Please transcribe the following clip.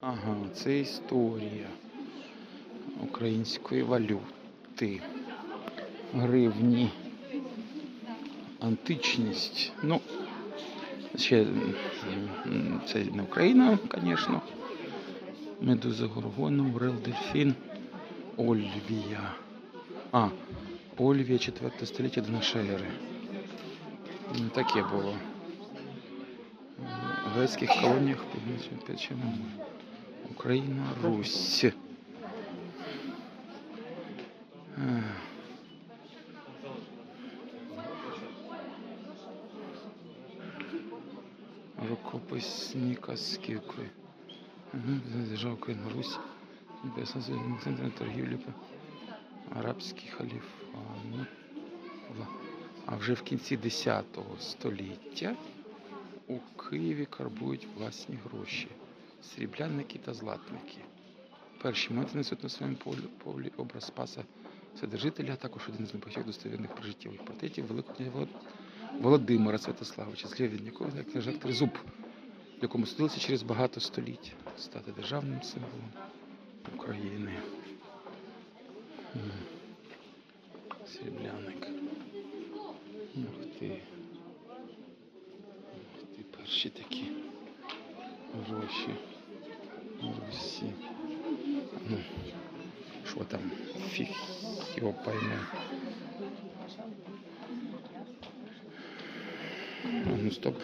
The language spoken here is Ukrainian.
Ага, це історія української валюти. Гривні. Античність. Ну, ще це не Україна, звісно. Медуза Горгона, Урел Дельфін, Ольвія. А, Ольвія 4 століття до нашої ери. Ну, Таке було. В грецьких колоніях під Печеном. Україна, Русь. Ех. Рукописні казки. Держава Україна, Русь. Центр торгівлі. Арабський халіф. Ну, А вже в кінці 10 століття у Києві карбують власні гроші. Сріблянники та златники. Перші монети несуть на своєму полі, образ Спаса Вседержителя, а також один з небагатьох достовірних прожиттєвих портретів Великого Володимира Святославича, від якого як княжак Тризуб, якому судилося через багато століть стати державним символом України. Срібляник. Ух ти. Ух ти, перші такі гроші. Русі. Ну, що там? Фіг його пойме. А, Ну, стоп.